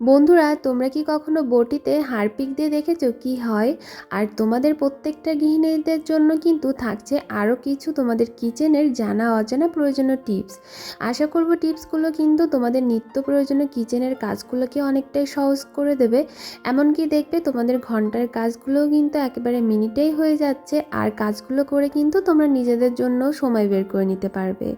বন্ধুরা, তোমরা কি কখনো বটিতে হারপিক দিয়ে দেখেছ কি হয়? আর তোমাদের প্রত্যেকটা গৃহিণীদের জন্য কিন্তু থাকছে আরও কিছু তোমাদের কিচেনের জানা অজানা প্রয়োজনীয় টিপস। আশা করব টিপসগুলো কিন্তু তোমাদের নিত্য প্রয়োজনীয় কিচেনের কাজগুলোকে অনেকটাই সহজ করে দেবে। এমনকি দেখবে তোমাদের ঘণ্টার কাজগুলোও কিন্তু একেবারে মিনিটেই হয়ে যাচ্ছে আর কাজগুলো করে কিন্তু তোমরা নিজেদের জন্য সময় বের করে নিতে পারবে।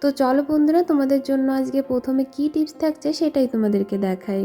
তো চলো বন্ধুরা, তোমাদের জন্য আজকে প্রথমে কি টিপস থাকছে সেটাই তোমাদেরকে দেখাই।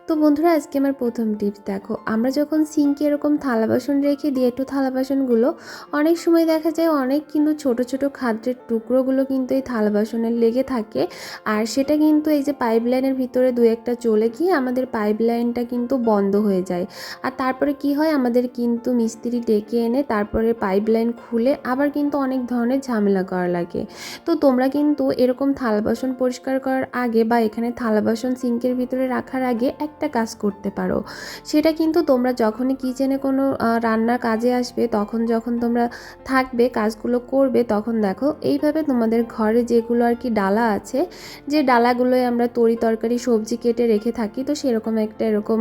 তো বন্ধুরা, আজকে আমার প্রথম টিপস। দেখো, আমরা যখন সিঙ্কে এরকম থালা বাসন রেখে দিই একটু থালা বাসনগুলো, অনেক সময় দেখা যায় অনেক কিন্তু ছোট ছোট খাদ্যের টুকরোগুলো কিন্তু এই থালা বাসনের লেগে থাকে। আর সেটা কিন্তু এই যে পাইপ লাইনের ভিতরে দু একটা চলে গিয়ে আমাদের পাইপ লাইনটা কিন্তু বন্ধ হয়ে যায়। আর তারপরে কি হয়? আমাদের কিন্তু মিস্ত্রি ডেকে এনে তারপরে পাইপ লাইন খুলে আবার কিন্তু অনেক ধরনের ঝামেলা করা লাগে। তো তোমরা কিন্তু এরকম থালা বাসন পরিষ্কার করার আগে বা এখানে থালা বাসন সিঙ্কের ভিতরে রাখার আগে একটা কাজ করতে পারো। সেটা কিন্তু তোমরা যখনই কিচেনে কোনো রান্নার কাজে আসবে, তখন যখন তোমরা থাকবে, কাজগুলো করবে, তখন দেখো এইভাবে তোমাদের ঘরে যেগুলো আর কি ডালা আছে, যে ডালাগুলোয় আমরা তরি তরকারি, সবজি কেটে রেখে থাকি, তো সেরকম একটা এরকম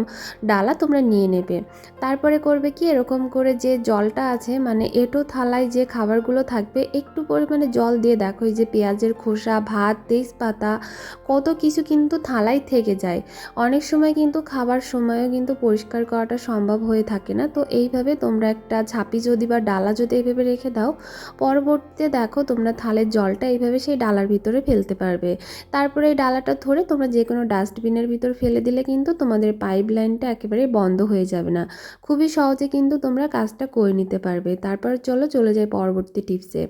ডালা তোমরা নিয়ে নেবে। তারপরে করবে কি, এরকম করে যে জলটা আছে মানে এটো থালায় যে খাবারগুলো থাকবে, একটু পরিমাণে জল দিয়ে দেখো যে পেঁয়াজের খোসা, ভাত, তেজপাতা, কত কিছু কিন্তু থালায় থেকে যায়। অনেক সময় কিন্তু খাবার সময়ও কিন্তু পরিষ্কার করাটা সম্ভব হয়ে থাকে না। তো এইভাবে তোমরা একটা ঝাঁপি যদি বা ডালা যদি এইভাবে রেখে দাও, পরবর্তীতে দেখো তোমরা থালের জলটা এইভাবে সেই ডালার ভিতরে ফেলতে পারবে। তারপরে এই ডালাটা ধরে তোমরা যে কোনো ডাস্টবিনের ভিতর ফেলে দিলে কিন্তু তোমাদের পাইপ লাইনটা একেবারে বন্ধ হয়ে যাবে না। খুবই সহজে কিন্তু তোমরা কাজটা করে নিতে পারবে। তারপর চলো, চলে যাই পরবর্তী টিপসে।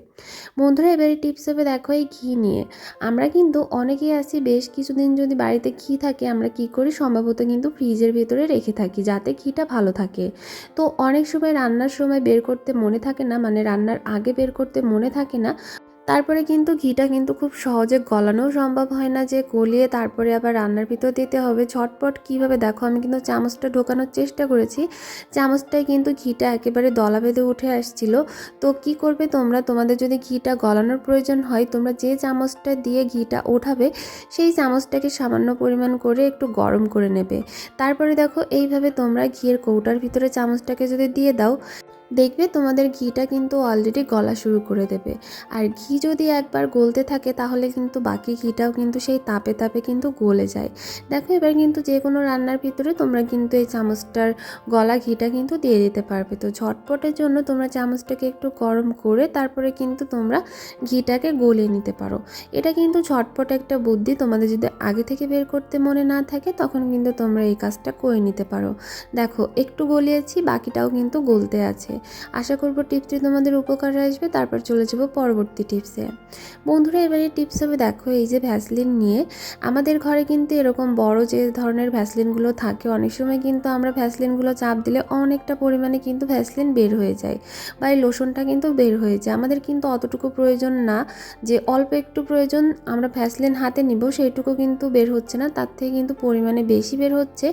বন্ধুরা, এবারে টিপস হবে দেখো এই ঘি নিয়ে। আমরা কিন্তু অনেকেই আছি, বেশ কিছুদিন যদি বাড়িতে ঘি থাকে, আমরা কি করি? সম্ভবত কিন্তু ফ্রিজের ভেতরে রেখে থাকি যাতে ঘিটা ভালো থাকে। তো অনেক সময় রান্নার সময় বের করতে মনে থাকে না মানে রান্নার আগে বের করতে মনে থাকে না তারপরে কিন্তু ঘিটা কিন্তু খুব সহজে গলানোও সম্ভব হয় না যে গলিয়ে তারপরে আবার রান্নার ভিতর দিতে হবে। ঝটপট কীভাবে দেখো, আমি কিন্তু চামচটা ঢোকানোর চেষ্টা করেছি। চামচটায় কিন্তু ঘিটা একেবারে দলা বেঁধে উঠে আসছিল। তো কি করবে তোমরা? তোমাদের যদি ঘিটা গলানোর প্রয়োজন হয়, তোমরা যে চামচটা দিয়ে ঘিটা ওঠাবে, সেই চামচটাকে সামান্য পরিমাণ করে একটু গরম করে নেবে। তারপরে দেখো, এইভাবে তোমরা ঘিয়ের কৌটার ভিতরে চামচটাকে যদি দিয়ে দাও দেখবে তোমাদের ঘিটা কিন্তু অলরেডি গলা শুরু করে দেবে। আর ঘি যদি একবার গলতে থাকে তাহলে কিন্তু বাকি ঘিটাও কিন্তু সেই তাপে তাপে কিন্তু গলে যায়। দেখো এবার কিন্তু যে কোনো রান্নার ভিতরে তোমরা কিন্তু এই চামচটার গলা ঘিটা কিন্তু দিয়ে দিতে পারবে। তো ঝটপটের জন্য তোমরা চামচটাকে একটু গরম করে তারপরে কিন্তু তোমরা ঘিটাকে গলিয়ে নিতে পারো। এটা কিন্তু ঝটপট একটা বুদ্ধি, তোমাদের যদি আগে থেকে বের করতে মনে না থাকে তখন কিন্তু তোমরা এই কাজটা করে নিতে পারো। দেখো, একটু গলিয়েছি, বাকিটাও কিন্তু গলতে আছে। আশা করব টিপসটি তোমাদের উপকারে আসবে, তারপর চলে যাব পরবর্তী টিপসে। বন্ধুরা, এবারে টিপস হবে, দেখো এই যে ভ্যাসলিন নিয়ে আমাদের ঘরে কিন্তু এরকম বড় যে ধরনের ভ্যাসলিনগুলো থাকে, অনেক সময় কিন্তু আমরা ভ্যাসলিনগুলো চাপ দিলে অনেকটা পরিমাণে কিন্তু ভ্যাসলিন বের হয়ে যায় বা এই লোশনটা কিন্তু বের হয়ে যায়। আমাদের কিন্তু অতটুকু প্রয়োজন না যে অল্প একটু প্রয়োজন, আমরা ভ্যাসলিন হাতে নিব, সেইটুকু কিন্তু বের হচ্ছে না, তার থেকে কিন্তু পরিমাণে বেশি বের হচ্ছে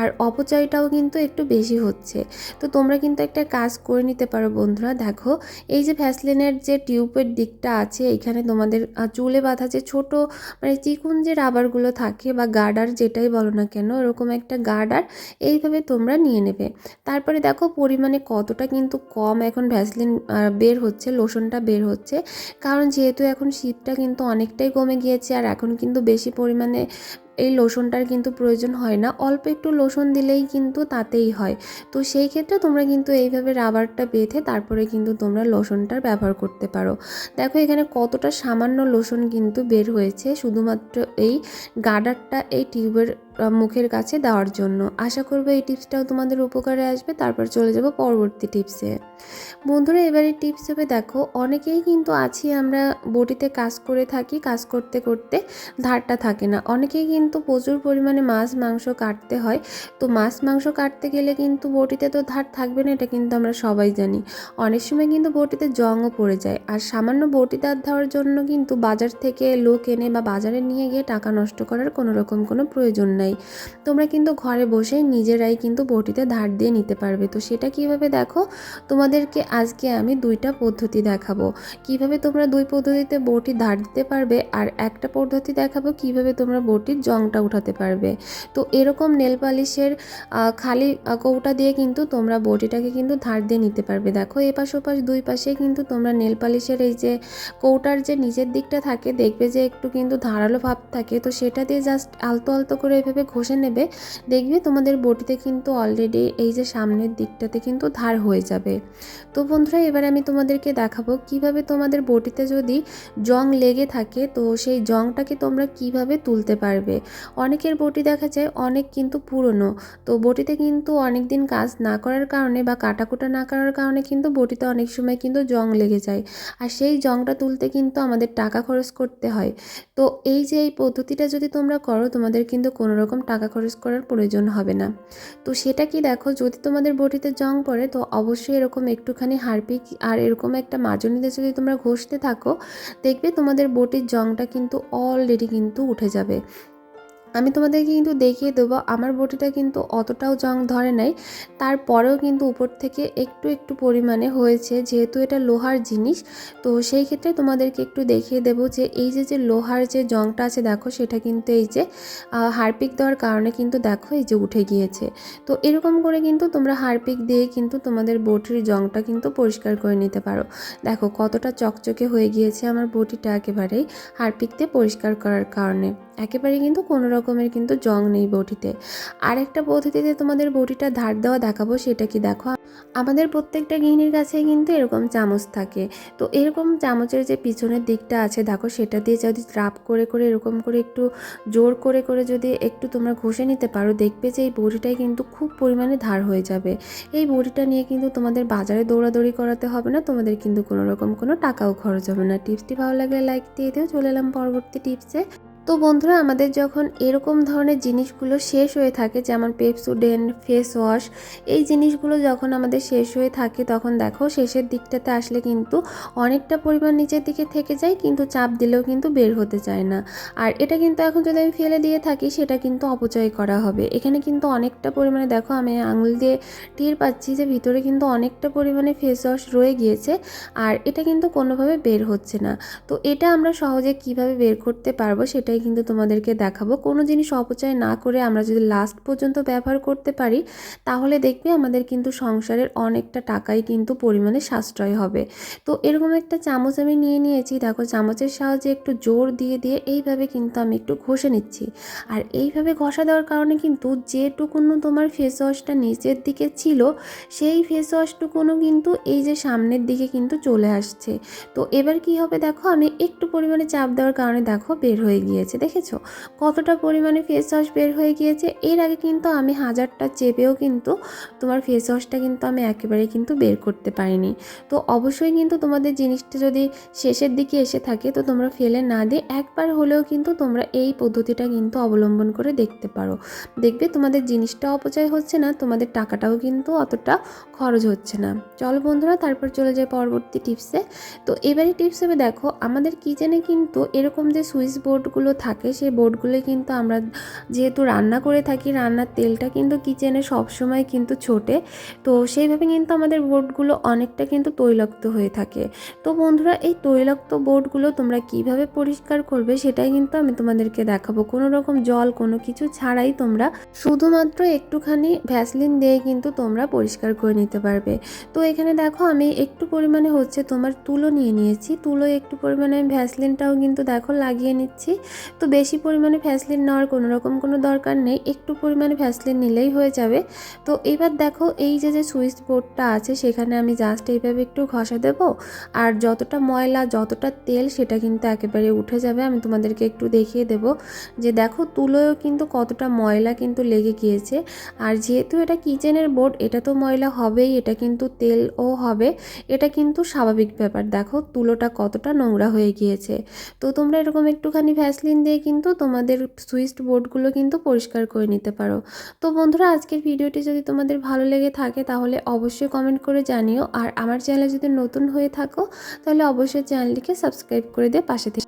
আর অপচয়টাও কিন্তু একটু বেশি হচ্ছে। তো তোমরা কিন্তু একটা কাজ করে নিতে পারো বন্ধুরা। দেখো, এই যে ভ্যাসলিনের যে টিউবের দিকটা আছে এখানে তোমাদের চুলে বাঁধা যে ছোট মানে চিকুন যে রাবারগুলো থাকে বা গার্ডার যেটাই বলো না কেন, এরকম একটা গার্ডার এইভাবে তোমরা নিয়ে নেবে। তারপরে দেখো, পরিমাণে কতটা কিন্তু কম এখন ভ্যাসলিন বের হচ্ছে লোশনটা বের হচ্ছে। কারণ যেহেতু এখন শীতটা কিন্তু অনেকটাই কমে গিয়েছে, আর এখন কিন্তু বেশি পরিমাণে এই লোশনটার কিন্তু প্রয়োজন হয় না। অল্প একটু লোশন দিলেই কিন্তু তাতেই হয়। তো সেই ক্ষেত্রে তোমরা কিন্তু এইভাবে রাবারটা বেঁধে তারপরে কিন্তু তোমরা লোশনটার ব্যবহার করতে পারো। দেখো এখানে কতটা সামান্য লোশন কিন্তু বের হয়েছে। শুধুমাত্র এই গার্ডারটা এই টিউবের মুখের কাছে দেওয়ার জন্য। আশা করব এই টিপসটাও তোমাদের উপকারে আসবে, তারপর চলে যাব পরবর্তী টিপসে। বন্ধুরা, এবারে টিপস হবে দেখো, অনেকেই কিন্তু আছি আমরা বটিতে কাজ করে থাকি, কাজ করতে করতে ধারটা থাকে না। অনেকেই কিন্তু প্রচুর পরিমাণে মাছ, মাংস কাটতে হয়। তো মাছ, মাংস কাটতে গেলে কিন্তু বটিতে তো ধার থাকবে না, এটা কিন্তু আমরা সবাই জানি। অনেক সময় কিন্তু বটিতে জংও পড়ে যায়। আর সামান্য বটি দাঁত দেওয়ার জন্য কিন্তু বাজার থেকে লোক এনে বা বাজারে নিয়ে গিয়ে টাকা নষ্ট করার কোনো রকম কোনো প্রয়োজন নাই। নাই। তোমরা কিন্তু ঘরে বসে নিজেরাই কিন্তু বটিতে ধার দিয়ে নিতে পারবে। তো সেটা কীভাবে দেখো? তোমাদেরকে আজকে আমি দুইটা পদ্ধতি দেখাবো। কীভাবে তোমরা দুই পদ্ধতিতে বটি ধার দিতে পারবে আর একটা পদ্ধতি দেখাবো কীভাবে তোমরা বটির জংটা উঠাতে পারবে। তো এরকম নেল পালিশের খালি কৌটা দিয়ে কিন্তু তোমরা বটিটাকে কিন্তু ধার দিয়ে নিতে পারবে। দেখো, এপাশ ওপাশ, দুই পাশে কিন্তু তোমরা নেল পালিশের এই যে কৌটার যে নিচের দিকটা থাকে, দেখবে যে একটু কিন্তু ধারালো ভাব থাকে। তো সেটা দিয়ে জাস্ট আলতো আলতো করে ঘষে নেবে, দেখবে তোমাদের বটিতে কিন্তু অলরেডি এই যে সামনের দিকটাতে কিন্তু ধার হয়ে যাবে। তো বন্ধুরা, এবার আমি তোমাদেরকে দেখাবো কীভাবে তোমাদের বটিতে যদি জং লেগে থাকে, তো সেই জংটাকে তোমরা কীভাবে তুলতে পারবে? অনেকের বটি দেখা যায় অনেক কিন্তু পুরনো, তো বটিতে কিন্তু অনেক দিন কাজ না করার কারণে বা কাটাকুটা না করার কারণে কিন্তু বটিতে অনেক সময় কিন্তু জং লেগে যায়। আর সেই জংটা তুলতে কিন্তু আমাদের টাকা খরচ করতে হয়। তো এই যে এই পদ্ধতিটা যদি তোমরা করো, তোমাদের কিন্তু কোনো রকম টাকা খরচ করার প্রয়োজন হবে না। তো সেটা কি দেখো, যদি তোমাদের বটিতে জং পড়ে, তো অবশ্যই এরকম একটুখানি হারপিক আর এরকম একটা মাজনিতে যদি তোমরা ঘষতে থাকো, দেখবে তোমাদের বটির জংটা কিন্তু অলরেডি কিন্তু উঠে যাবে। আমি তোমাদেরকে কিন্তু দেখিয়ে দেবো, আমার বটিটা কিন্তু অতটাও জং ধরে নাই। তারপরেও কিন্তু উপর থেকে একটু একটু পরিমাণে হয়েছে, যেহেতু এটা লোহার জিনিস, তো সেই ক্ষেত্রে তোমাদেরকে একটু দেখিয়ে দেবো যে এই যে যে লোহার যে জংটা আছে, দেখো সেটা কিন্তু এই যে হারপিক দেওয়ার কারণে কিন্তু দেখো এই যে উঠে গিয়েছে। তো এরকম করে কিন্তু তোমরা হারপিক দিয়ে কিন্তু তোমাদের বটির জংটা কিন্তু পরিষ্কার করে নিতে পারো। দেখো কতটা চকচকে হয়ে গিয়েছে আমার বটিটা একেবারেই হারপিক দিয়ে পরিষ্কার করার কারণে। একেবারে কিন্তু কোনো রকমের কিন্তু জং নেই বটিতে। আরেকটা পদ্ধতিতে তোমাদের বটিটা ধার দেওয়া দেখাবো, সেটা কি দেখো? আমাদের প্রত্যেকটা গৃহিণীর কাছে কিন্তু এরকম চামচ থাকে। তো এরকম চামচের যে পিছনের দিকটা আছে, দেখো, সেটা দিয়ে যদি ট্রাপ করে করে, এরকম করে একটু জোর করে করে যদি একটু তোমরা ঘষে নিতে পারো, দেখবে যে এই বড়িটাই কিন্তু খুব পরিমাণে ধার হয়ে যাবে। এই বড়িটা নিয়ে কিন্তু তোমাদের বাজারে দৌড়াদৌড়ি করাতে হবে না, তোমাদের কিন্তু কোনো রকম কোনো টাকাও খরচ হবে না। টিপসটি ভালো লাগলে লাইক দিয়ে দিও। চলে এলাম পরবর্তী টিপসে। তো বন্ধুরা, আমাদের যখন এরকম ধরনের জিনিসগুলো শেষ হয়ে থাকে, যেমন পেপসুডেন্ট ফেস ওয়াশ, এই জিনিসগুলো যখন আমাদের শেষ হয়ে থাকে, তখন দেখো শেষের দিকটাতে আসলে কিন্তু অনেকটা পরিমাণ নিচের দিকে থেকে যায়, কিন্তু চাপ দিলেও কিন্তু বের হতে চায় না। আর এটা কিন্তু এখন যদি আমি ফেলে দিয়ে থাকি, সেটা কিন্তু অপচয় করা হবে। এখানে কিন্তু অনেকটা পরিমাণে দেখো আমি আঙুল দিয়ে টের পাচ্ছি যে ভিতরে কিন্তু অনেকটা পরিমাণে ফেস ওয়াশ রয়ে গিয়েছে, আর এটা কিন্তু কোনোভাবে বের হচ্ছে না। তো এটা আমরা সহজে কীভাবে বের করতে পারব সেটাই কিন্তু তোমাদেরকে দেখাবো। কোনো জিনিস অপচয় না করে আমরা যদি লাস্ট পর্যন্ত ব্যবহার করতে পারি, তাহলে দেখবে আমাদের কিন্তু সংসারের অনেকটা টাকাই কিন্তু পরিমাণে সাশ্রয় হবে। তো এরকম একটা চামচ আমি নিয়ে নিয়েছি। দেখো চামচের সাহায্যে একটু জোর দিয়ে দিয়ে এইভাবে কিন্তু আমি একটু ঘষে নিচ্ছি। আর এইভাবে ঘষা দেওয়ার কারণে কিন্তু যেটুকুনো তোমার ফেস ওয়াশটা নিচের দিকে ছিল, সেই ফেস ওয়াশটুকুনো কিন্তু এই যে সামনের দিকে কিন্তু চলে আসছে। তো এবার কি হবে দেখো, আমি একটু পরিমাণে চাপ দেওয়ার কারণে দেখো বের হয়ে গিয়েছে। দেখেছ? কতটা পরিমাণে ফেস ওয়াশ বের হয়ে গিয়েছে। এর আগে কিন্তু আমি হাজারটা চেপেও কিন্তু তোমার ফেস ওয়াশটা কিন্তু আমি একেবারে কিন্তু বের করতে পারিনি। তো অবশ্যই কিন্তু তোমাদের জিনিসটা যদি শেষের দিকে এসে থাকে, তো তোমরা ফেলে না দিয়ে একবার হলেও কিন্তু তোমরা এই পদ্ধতিটা কিন্তু অবলম্বন করে দেখতে পারো। দেখবে তোমাদের জিনিসটা অপচয় হচ্ছে না, তোমাদের টাকাটাও কিন্তু অতটা খরচ হচ্ছে না। চলো বন্ধুরা, তারপর চলে যায় পরবর্তী টিপসে। তো এবারে টিপস হবে, দেখো, আমাদের কিচেনে কিন্তু এরকম যে সুইচ বোর্ডগুলো থাকে, সেই বোর্ডগুলো কিন্তু আমরা যেহেতু রান্না করে থাকি, রান্নার তেলটা কিন্তু কিচেনে সবসময় কিন্তু ছোটে। তো সেইভাবে কিন্তু আমাদের বোর্ডগুলো অনেকটা কিন্তু তৈলাক্ত হয়ে থাকে। তো বন্ধুরা, এই তৈলাক্ত বোর্ডগুলো তোমরা কীভাবে পরিষ্কার করবে সেটাই কিন্তু আমি তোমাদেরকে দেখাবো। কোনো রকম জল, কোনো কিছু ছাড়াই তোমরা শুধুমাত্র একটুখানি ভ্যাসলিন দিয়ে কিন্তু তোমরা পরিষ্কার করে নিতে পারবে। তো এখানে দেখো, আমি একটু পরিমাণে হচ্ছে তোমার তুলো নিয়ে নিয়েছি। তুলো একটু পরিমাণে আমি ভ্যাসলিনটাও কিন্তু দেখো লাগিয়ে নিচ্ছি। তো বেশি পরিমাণে ভ্যাসলিন নেওয়ার কোনো রকম কোনো দরকার নেই। একটু পরিমাণে ভ্যাসলিন নিলেই হয়ে যাবে। তো এবার দেখো এই যে যে সুইচ বোর্ডটা আছে, সেখানে আমি জাস্ট এইভাবে একটু ঘষা দেব। আর যতটা ময়লা, যতটা তেল, সেটা কিন্তু একেবারে উঠে যাবে। আমি তোমাদেরকে একটু দেখিয়ে দেব যে দেখো তুলোয়ও কিন্তু কতটা ময়লা কিন্তু লেগে গিয়েছে। আর যেহেতু এটা কিচেনের বোর্ড, এটা তো ময়লা হবেই, এটা কিন্তু তেলও হবে। এটা কিন্তু স্বাভাবিক ব্যাপার। দেখো তুলোটা কতটা নোংরা হয়ে গিয়েছে। তো তোমরা এরকম একটুখানি ভ্যাসলিন দিয়ে কিন্তু তোমাদের সুইচ বোর্ডগুলো কিন্তু পরিষ্কার করে নিতে পারো। তো বন্ধুরা, আজকের ভিডিওটি যদি তোমাদের ভালো লেগে থাকে তাহলে অবশ্যই কমেন্ট করে জানিও। আর আমার চ্যানেলে যদি নতুন হয়ে থাকো তাহলে অবশ্যই চ্যানেলটিকে সাবস্ক্রাইব করে দিয়ে পাশে থেকে